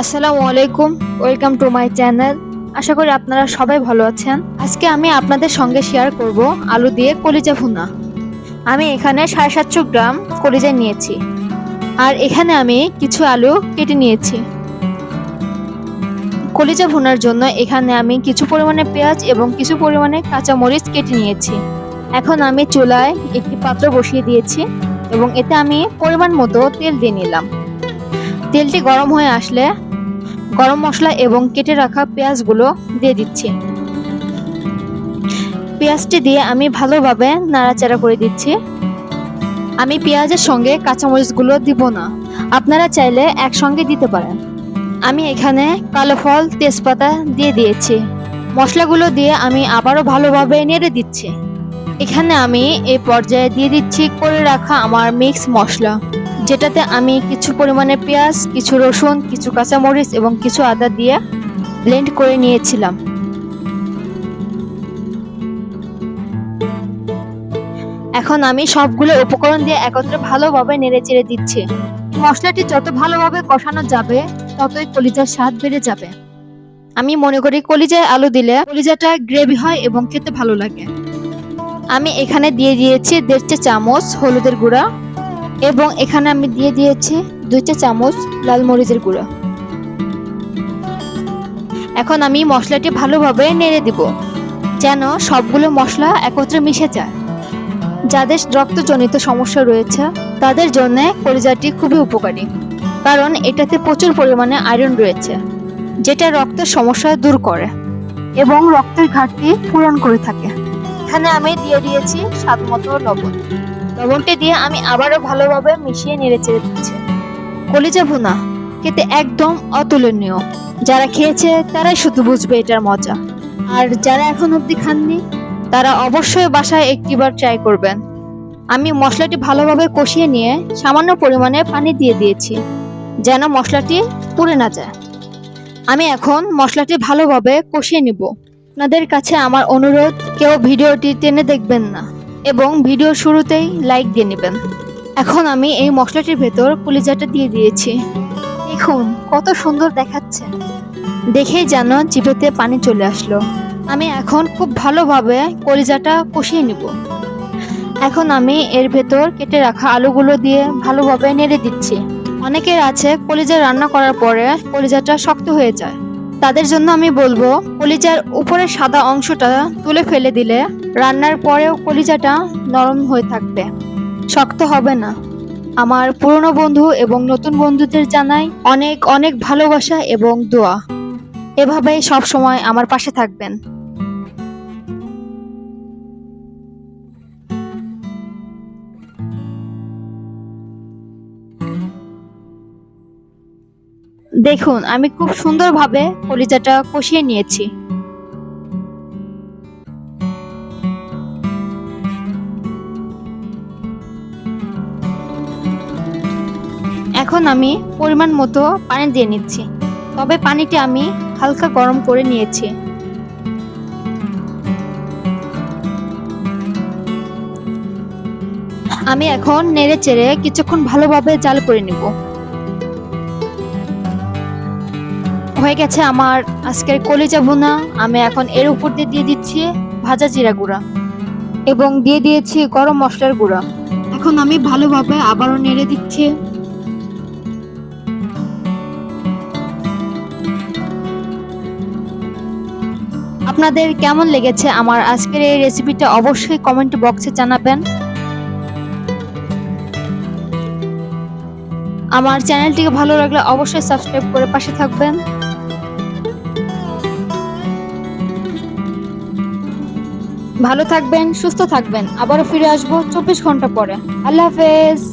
আসসালামু আলাইকুম, welcome to my channel. আশা করি আপনারা সবাই ভালো আছেন। আজকে আমি আপনাদের সঙ্গে শেয়ার করব আলু দিয়ে কলিজা ভুনা। আমি এখানে সাড়ে সাতশো গ্রাম কলিজা নিয়েছি। আর এখানে আমি কিছু আলু কেটে নিয়েছি। কলিজা ভুনার জন্য এখানে আমি কিছু পরিমাণে পেঁয়াজ এবং কিছু পরিমাণে কাঁচা মরিচ কেটে নিয়েছি। এখন আমি চুলায় একটি পাত্র বসিয়ে দিয়েছি এবং এতে আমি পরিমাণ মতো তেল দিয়ে নিলাম। তেলটি গরম হয়ে আসলে গরম মশলা এবং কেটে রাখা পেঁয়াজগুলো দিয়ে দিচ্ছি। পেঁয়াজটি দিয়ে আমি ভালোভাবে নাড়াচাড়া করে দিচ্ছি। আমি পেঁয়াজের সঙ্গে কাঁচামরিচগুলো দিব না। আপনারা চাইলে একসঙ্গে দিতে পারেন। আমি এখানে কালো ফল, তেজপাতা দিয়ে দিয়েছি। মশলাগুলো দিয়ে আমি আবারও ভালোভাবে নেড়ে দিচ্ছি। এখানে আমি এই পর্যায়ে দিয়ে দিচ্ছি করে রাখা আমার মিক্স মশলা। যেটাতে আমি কিছু পরিমাণে পেঁয়াজ, কিছু রসুন, কিছু কাঁচামরিচ এবং কিছু আদা দিয়ে ব্লেন্ড করে নিয়েছিলাম। এখন আমি সবগুলো উপকরণ দিয়ে একত্রে ভালোভাবে নেড়ে চেড়ে দিচ্ছি। মশলাটি যত ভালোভাবে কষানো যাবে, ততই কলিজার স্বাদ বেড়ে যাবে। আমি মনে করি কলিজায় আলু দিলে কলিজাটা গ্রেভি হয় এবং খেতে ভালো লাগে। আমি এখানে দিয়ে দিয়েছি দেড় চা চামচ হলুদের গুঁড়া। এবং এখানে আমি দিয়ে দিয়েছি দুই চা চামচ লাল মরিচের গুঁড়া। এখন আমি মশলাটি ভালোভাবে নেড়ে দিব, যেন সবগুলো মশলা একত্রে মিশে যায়। যাদের রক্তজনিত সমস্যা রয়েছে, তাদের জন্য কলিজাটি খুবই উপকারী, কারণ এটাতে প্রচুর পরিমাণে আয়রন রয়েছে, যেটা রক্তের সমস্যা দূর করে এবং রক্তের ঘাটতি পূরণ করে থাকে। এখানে আমি দিয়ে দিয়েছি স্বাদ মতো লবণ। লবণটি দিয়ে আমি আবারও ভালোভাবে মিশিয়ে নেড়ে চেড়ে দিচ্ছি। কলিজা ভুনা, খেতে একদম অতুলনীয়। যারা খেয়েছে, তারাই শুধু বুঝবে এটার মজা। আর যারা এখন অবধি খাননি, তারা অবশ্যই বাসায় একটিবার ট্রাই করবেন। আমি মশলাটি ভালোভাবে কষিয়ে নিয়ে সামান্য পরিমাণে পানি দিয়ে দিয়েছি, যেন মশলাটি পুড়ে না যায়। আমি এখন মশলাটি ভালোভাবে কষিয়ে নিব। আপনাদের কাছে আমার অনুরোধ, কেউ ভিডিওটি টেনে দেখবেন না। এবং ভিডিও শুরুতেই লাইক দিয়ে নেবেন। এখন আমি এই মশলাটির ভেতর কলিজাটা দিয়ে দিয়েছি। দেখুন, কত সুন্দর দেখাচ্ছে। দেখেই যেন জিভেতে পানি চলে আসলো। আমি এখন খুব ভালোভাবে কলিজাটা কষিয়ে নিব। এখন আমি এর ভেতর কেটে রাখা আলুগুলো দিয়ে ভালোভাবে নেড়ে দিচ্ছি। অনেকের আছে কলিজা রান্না করার পরে কলিজাটা শক্ত হয়ে যায়। তাদের জন্য আমি বলব, কলিজার উপরের সাদা অংশটা তুলে ফেলে দিলে রান্নার পরেও কলিজাটা নরম হয়ে থাকবে। শক্ত হবে না। আমার পুরনো বন্ধু এবং নতুন বন্ধুদের জানাই অনেক অনেক ভালোবাসা এবং দোয়া। এভাবেই সব সময় আমার পাশে থাকবেন। দেখুন, আমি খুব সুন্দরভাবে কলিজাটা কষিয়ে নিয়েছি। এখন আমি পরিমাণ মতো পানি দিয়ে নিচ্ছি। তবে পানিটি আমি হালকা গরম করে নিয়েছি। আমি এখন নেড়ে চেড়ে কিছুক্ষণ ভালোভাবে জাল করে নিব। হয়ে গেছে আমার আজকের কলিজা ভুনা। আমি এখন এর উপর দিয়ে দিয়ে দিচ্ছি ভাজা জিরা গুঁড়া এবং দিয়ে দিয়েছি গরম মশলার গুঁড়া। এখন আমি ভালোভাবে আবারও নেড়ে দিচ্ছি। আপনাদের কেমন লেগেছে আমার আজকের এই রেসিপিটা অবশ্যই কমেন্ট বক্সে জানাবেন। আমার চ্যানেলটিকে ভালো লাগলে অবশ্যই সাবস্ক্রাইব করে পাশে থাকবেন। ভালো থাকবেন, সুস্থ থাকবেন। আবারও ফিরে আসব চব্বিশ ঘণ্টা পরে। আল্লাহ হাফেজ।